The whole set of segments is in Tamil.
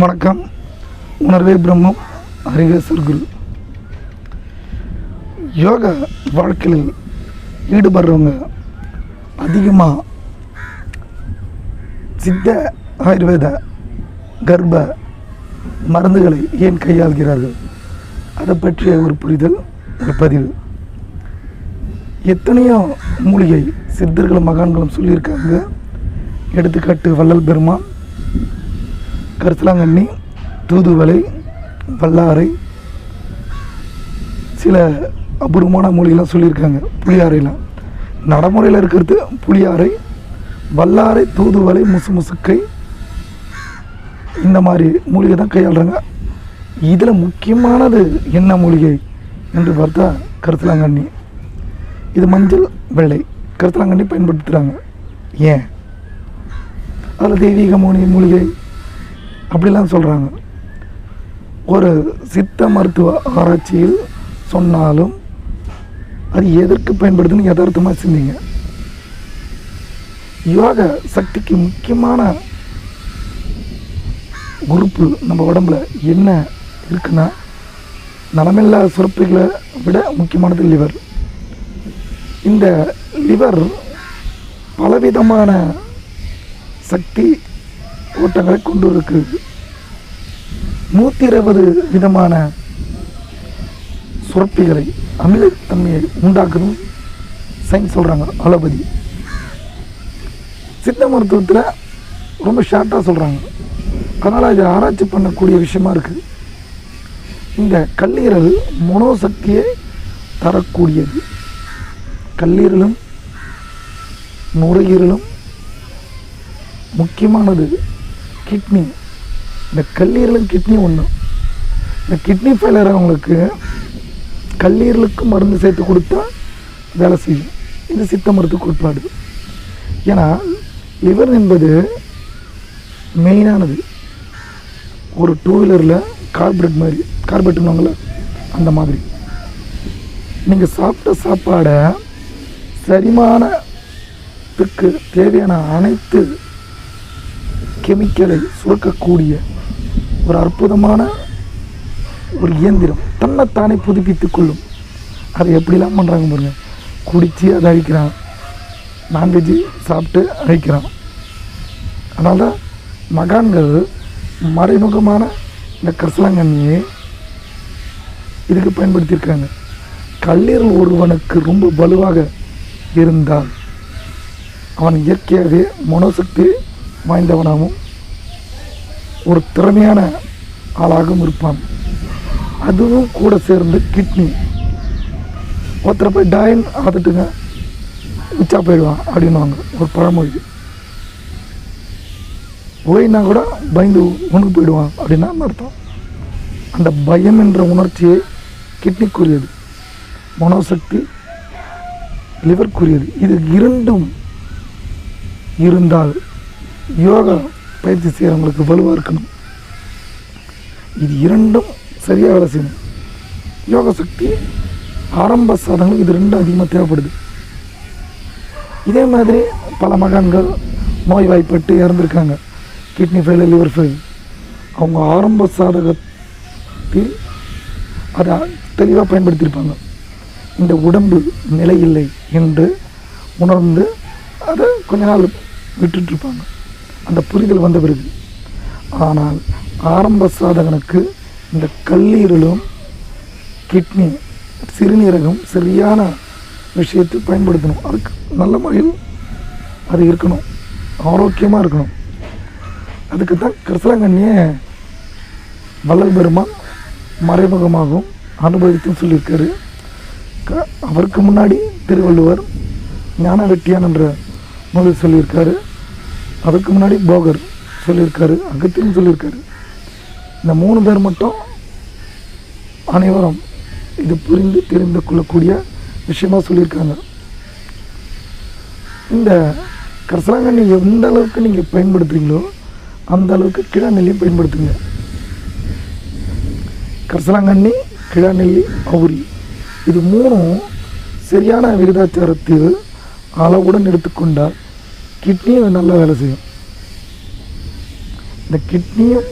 வணக்கம். உணர்வே பிரம்மம் அறிவே சர்க்குரு யோகா வாழ்க்கையில் ஈடுபடுறவங்க அதிகமாக சித்த ஆயுர்வேத கர்ப்ப மருந்துகளை ஏன் கையாள்கிறார்கள்? அதை பற்றிய ஒரு புரிதல் ஒரு பதிவு. எத்தனையோ மூலிகை சித்தர்களும் மகான்களும் சொல்லியிருக்காங்க. எடுத்துக்காட்டு வள்ளல் பெருமான் கருத்தலாங்கண்ணி தூதுவளை வல்லாரை சில அபூர்வமான மொழிகள்லாம் சொல்லியிருக்காங்க. புளியாரைலாம் நடைமுறையில் இருக்கிறது புளியாரை வல்லாரை தூதுவளை முசு முசுக்கை இந்த மாதிரி மூலிகை தான் கையாளுறாங்க. இதில் முக்கியமானது என்ன மூலிகை என்று பார்த்தா கருத்தலாங்கண்ணி. இது மஞ்சள் வெள்ளை. கருத்தலாங்கண்ணி பயன்படுத்துகிறாங்க ஏன்? அதில் தெய்வீக மூலிகை மூலிகை அப்படிலாம் சொல்கிறாங்க ஒரு சித்த மருத்துவ ஆராய்ச்சியில் சொன்னாலும் அது எதற்கு பயன்படுதுன்னு யதார்த்தமாக சிந்திங்க. யோக சக்திக்கு முக்கியமான உறுப்பு நம்ம உடம்புல என்ன இருக்குன்னா நலமில்லா சுரப்புகளை விட முக்கியமானது லிவர். இந்த லிவர் பலவிதமான சக்தி ஓட்டங்களை கொண்டு இருக்குது நூற்றி இருபது விதமான சுரப்பிகளை அமிலத்தன்மையை உண்டாக்குதும் சயின்ஸ் சொல்கிறாங்க அலோபதி. சித்த மருத்துவத்தில் ரொம்ப ஷார்ட்டாக சொல்கிறாங்க அதனால் இது ஆராய்ச்சி பண்ணக்கூடிய விஷயமா இருக்குது இந்த கல்லீரல் மனோசக்தியை தரக்கூடியது. கல்லீரலும் நுரையீரலும் முக்கியமானது கிட்னி இந்த கல்லீரலும் கிட்னி ஒன்று இந்த கிட்னி ஃபெயிலியர் அவங்களுக்கு கல்லீரலுக்கு மருந்து சேர்த்து கொடுத்தா வேலை செய்யும். இது சித்த மருத்துவ கோட்பாடு. ஏன்னா லிவர் என்பது மெயினானது ஒரு டூ வீலரில் கார்பரேட் மாதிரி கார்பரேட்டுனாங்கள அந்த மாதிரி. நீங்கள் சாப்பிட்ட சாப்பாடை செரிமானத்துக்கு தேவையான அனைத்து கெமிக்கலை சுரக்கக்கூடிய ஒரு அற்புதமான ஒரு இயந்திரம். தன்னைத்தானே புதுப்பித்து கொள்ளும். அதை எப்படிலாம் பண்ணுறாங்க பாருங்கள் குடித்து அதை அழிக்கிறான். நான்வெஜ்ஜு சாப்பிட்டு அழிக்கிறான். அதனால தான் மகான்கள் மறைமுகமான இந்த கரிசலாங்கண்ணியை இதுக்கு பயன்படுத்தியிருக்காங்க கல்லீரல் ஒருவனுக்கு ரொம்ப வலுவாக இருந்தால் அவன் இயற்கையாகவே மனோசக்தி வாய்ந்தவனாகவும் ஒரு திறமையான ஆளாகவும் இருப்பான். அதுவும் கூட சேர்ந்து கிட்னி. ஒருத்தரை போய் டாயின் ஆத்துட்டுங்க உச்சா போயிடுவான் அப்படின்னுவாங்க ஒரு பழமொழி. போயினா கூட பயந்து உனக்கு போயிடுவான் அப்படின்னா அர்த்தம்? அந்த பயம் என்ற உணர்ச்சியை கிட்னிக்குரியது. மனோசக்தி லிவர்க்குரியது. இது இரண்டும் இருந்தால் யோகா பயிற்சி செய்கிறவங்களுக்கு வலுவாக இருக்கணும். இது இரண்டும் சரியாக வேலை செய்யணும். யோக சக்தி ஆரம்ப சாதனங்கள் இது ரெண்டும் அதிகமாக தேவைப்படுது. இதே மாதிரி பல மகான்கள் நோய்வாய்ப்பட்டு இறந்துருக்காங்க. கிட்னி ஃபெயில் லிவர் ஃபெயில் அவங்க ஆரம்ப சாதகத்தில் அதை தெளிவாக பயன்படுத்தியிருப்பாங்க. இந்த உடம்பு நிலையில்லை என்று உணர்ந்து அதை கொஞ்ச நாள் விட்டுட்ருப்பாங்க அந்த புரிதல் வந்த பிறகு ஆனால் ஆரம்ப சாதகனுக்கு இந்த கல்லீரலும் கிட்னி சிறுநீரகம் சரியான விஷயத்தை பயன்படுத்தணும். அதுக்கு நல்ல முறையில் அது இருக்கணும். ஆரோக்கியமாக இருக்கணும். அதுக்கு தான் கிருஷ்ணங்கண்ணியை வள்ளல் பெருமான் மறைமுகமாகவும் அனுபவித்தும் சொல்லியிருக்காரு. க- அவருக்கு முன்னாடி திருவள்ளுவர் ஞான வெட்டியான் என்ற நூலில் சொல்லியிருக்காரு. அதுக்கு முன்னாடி போகர் சொல்லியிருக்காரு அகத்தியும் சொல்லியிருக்காரு. இந்த மூணு பேர் மட்டும் அனைவரும் இது புரிந்து தெரிந்து கொள்ளக்கூடிய விஷயமா சொல்லியிருக்காங்க. இந்த கரிசலாங்கண்ணி எந்த அளவுக்கு நீங்கள் பயன்படுத்துறீங்களோ அந்த அளவுக்கு கிழநெல்லியும் பயன்படுத்துங்க. கரசலாங்கண்ணி கிழநெல்லி அவுரி இது மூணும் சரியான விகிதாச்சாரத்தில் அளவுடன் எடுத்துக்கொண்டால் கிட்னியும் நல்லா வேலை செய்யும். இந்த கிட்னியும்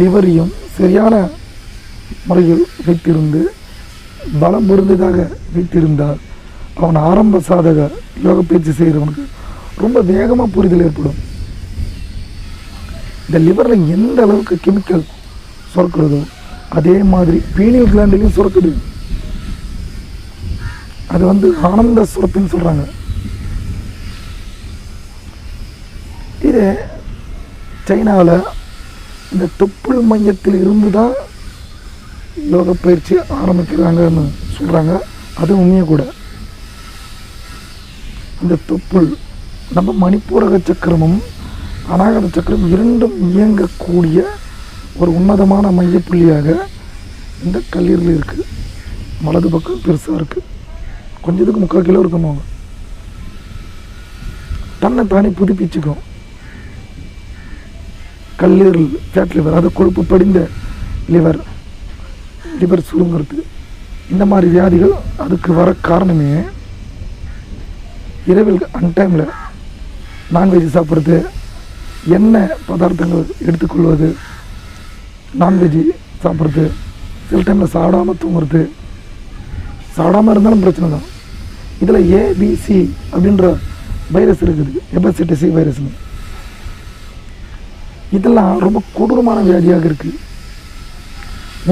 லிவரையும் சரியான முறையில் வைத்திருந்து பலம் பொருந்ததாக வைத்திருந்தால் அவன் ஆரம்ப சாதக யோக பயிற்சி செய்கிறவனுக்கு ரொம்ப வேகமாக புரிதல் ஏற்படும். இந்த லிவரில் எந்த அளவுக்கு கெமிக்கல் சுரக்கிறதோ அதே மாதிரி பீனியல் கிளாண்டிலையும் சுரக்குது. அது வந்து ஆனந்த சுரப்புன்னு சொல்கிறாங்க சைனாவில் இந்த தொப்புள் மையத்தில் இருந்து தான் யோக பயிற்சி ஆரம்பிக்கிறாங்கன்னு சொல்கிறாங்க அது உண்மையை கூட. இந்த தொப்புள் நம்ம மணிப்பூரக சக்கரமும் அநாகத சக்கரம் இரண்டும் இயங்கக்கூடிய ஒரு உன்னதமான மையப்புள்ளியாக இந்த கல்லீரல் இருக்குது வலது பக்கம் பெருசாக இருக்குது கொஞ்சத்துக்கு முக்கால் கிலோ இருக்கணும் தன்னை தானே புதுப்பிச்சுக்கும். கல்லீரல் ஃபேட் லிவர் அது கொழுப்பு படிந்த லிவர் லிவர் சுருங்கிறது இந்த மாதிரி வியாதிகள் அதுக்கு வர காரணமே இரவில் அன்டைமில் நான்வெஜ் சாப்பிட்றது எண்ணெய் பதார்த்தங்கள் எடுத்துக்கொள்வது நான்வெஜ் சாப்பிட்றது சில டைமில் சாப்பிடாமல் தூங்குறது சாப்பிடாமல் இருந்தாலும் பிரச்சனை தான். இதில் ஏபிசி அப்படின்ற வைரஸ் இருக்குது. ஹெபசிட்டிஸ் சி வைரஸ்னு இதெல்லாம் ரொம்ப கொடூரமான வியாதியாக இருக்குது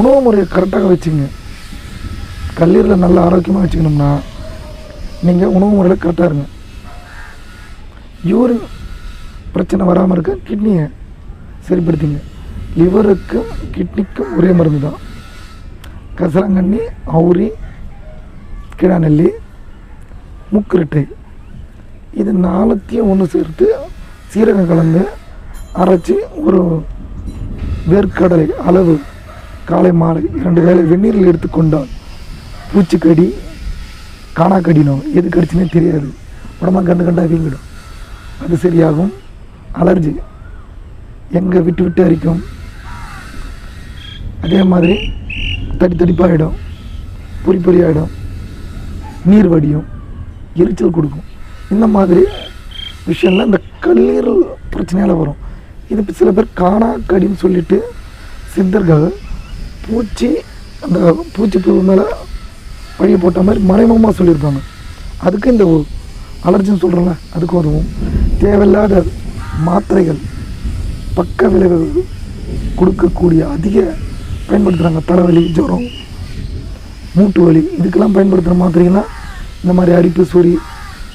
உணவு முறையை கரெக்டாக வச்சுங்க. கல்லீரலை நல்ல ஆரோக்கியமாக வச்சுக்கணும்னா நீங்கள் உணவு முறையில் கரெக்டாக இருங்க. யூரின் பிரச்சனை வராமல் இருக்க கிட்னியை சரிப்படுத்திங்க. லிவருக்கும் கிட்னிக்கும் ஒரே மருந்து தான். கசரங்கண்ணி அவுரி கிடாநெல்லி முக்குருட்டை. இது நாலத்தையும் ஒன்று சேர்த்து சீரகம் கலந்து அரைச்சி ஒரு வேர்க்கடலை அளவு காலை மாலை இரண்டு வேளை வெந்நீரில் எடுத்துக்கொண்டால் பூச்சிக்கடி காணா நோய் எது கடிச்சுனே தெரியாது. உடம்பா கண்டு கண்டாக வீங்கிடும். அது சரியாகும். அலர்ஜி எங்கே விட்டு விட்டு அரிக்கும். அதே மாதிரி தடி தடிப்பாகிடும் பொறி பொறியாகிடும் நீர் வடியும். எரிச்சல் கொடுக்கும். இந்த மாதிரி விஷயம்லாம் இந்த கல்லீரல் பிரச்சனையால் வரும். இது சில பேர் காணா கடின்னு சொல்லிட்டு சித்தர்கள் பூச்சி அந்த பூச்சி புழு மேலே வழியை போட்ட மாதிரி மறைமுகமாக சொல்லியிருப்பாங்க. அதுக்கு இந்த அலர்ஜின்னு சொல்கிறோம்ல அதுக்கு உதவும் தேவையில்லாத மாத்திரைகள் பக்க விளைவுகள் கொடுக்கக்கூடிய அதிக பயன்படுத்துகிறாங்க தலைவலி ஜுரம் மூட்டு வலி இதுக்கெல்லாம் பயன்படுத்துகிற மாத்திரைகள்லாம் இந்த மாதிரி அரிப்பு சொறி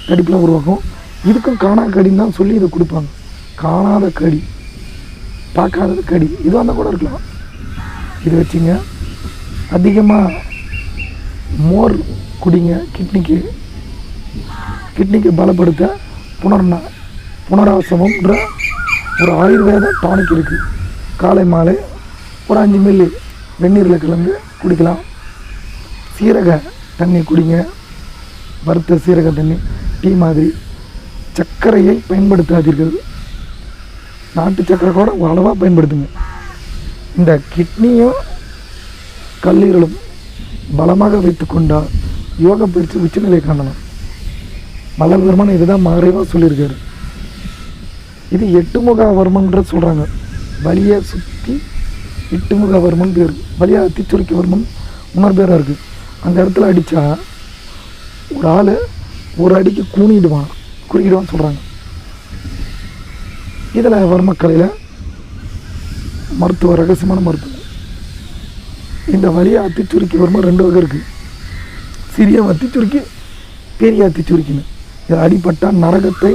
கடிப்பெலாம் உருவாக்கும். இதுக்கும் காணா கடின்னு தான் சொல்லி இதை கொடுப்பாங்க. காணாத கடி. பார்க்காதது கடி இது வந்தால் கூட இருக்கலாம். இது வச்சுங்க. அதிகமாக மோர் குடிங்க. கிட்னிக்கு கிட்னிக்கு பலப்படுத்த புனர்னா புனராசமம்ன்ற ஒரு ஆயுர்வேத டானிக் இருக்குது காலை மாலை ஒரு அஞ்சு மில்லி வெந்நீரில் கலந்து குடிக்கலாம். சீரக தண்ணி குடிங்க. வறுத்த சீரக தண்ணி டீ மாதிரி. சர்க்கரையை பயன்படுத்தாதீர்கள். நாட்டு சக்கரை கூட அளவாக பயன்படுத்துங்க. இந்த கிட்னியும் கல்லீரலும் பலமாக வைத்து கொண்டால் யோக பயிற்சி உச்சநிலை காணலாம். மலர் பெருமான் இதுதான் மறைவாக சொல்லியிருக்காரு. இது எட்டுமுக வர்மன்ற சொல்கிறாங்க வலியை சுற்றி எட்டுமுக வர்மன் பேர் வழியாக அத்திச்சுரிக்க வர்மன் இன்னொரு பேராக இருக்குது அந்த இடத்துல அடித்தா ஒரு ஆள் ஒரு அடிக்கு கூணிடுவான் குறுக்கிடுவான்னு சொல்கிறாங்க இதில் வர்மக்கலையில் மருத்துவ ரகசியமான மருத்துவம். இந்த வலியை அத்திச்சுருக்கி வர்மம் ரெண்டு வகை இருக்குது சிறிய அத்திச்சுருக்கி பெரிய அத்திச்சுருக்கின்னு இதில் அடிப்பட்டால் நரகத்தை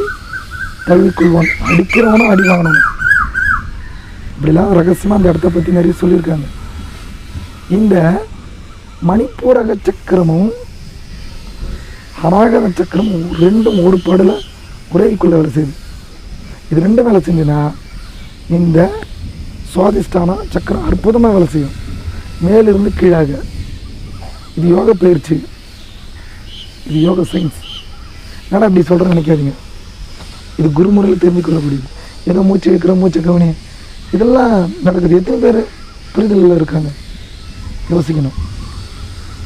தழுவிக்கொள்வான் அடிக்கிறவனும் அடி வாங்கணும். இப்படிலாம் ரகசியமாக அந்த இடத்த பற்றி நிறைய சொல்லியிருக்காங்க. இந்த மணிப்பூரக சக்கரமும் அநாகத சக்கரமும் ரெண்டும் ஒரு படல ஒரே வேலை செய்யுது இது ரெண்டும் வேலை செஞ்சுன்னா இந்த சுவாதிஷ்டான சக்கரம் அற்புதமாக வேலை செய்யும். மேலிருந்து கீழாக. இது யோக பயிற்சி. இது யோக சயின்ஸ் நான் இப்படி சொல்கிறேன்னு நினைக்காதீங்க. இது குருமுறையில் தெரிஞ்சுக்கொள்ளக்கூடியது ஏதோ மூச்சு வைக்கிற மூச்சு கவனி. இதெல்லாம் நடக்குது. எத்தனை பேர் புரிதலில் இருக்காங்க? யோசிக்கணும்.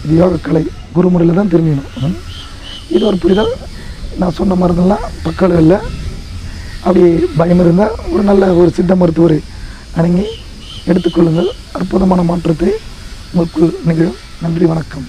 இது யோக கலை. குருமுறையில் தான் தெரிஞ்சுக்கணும். இது ஒரு புரிதல். நான் சொன்ன மருந்தெல்லாம் பக்கம் இல்லை. அப்படி பயம் இருந்தால் ஒரு நல்ல ஒரு சித்த மருத்துவரை அணுகி எடுத்துக்கொள்ளுங்கள். அற்புதமான மாற்றத்தை உங்களுக்கு நிகழும். நன்றி வணக்கம்.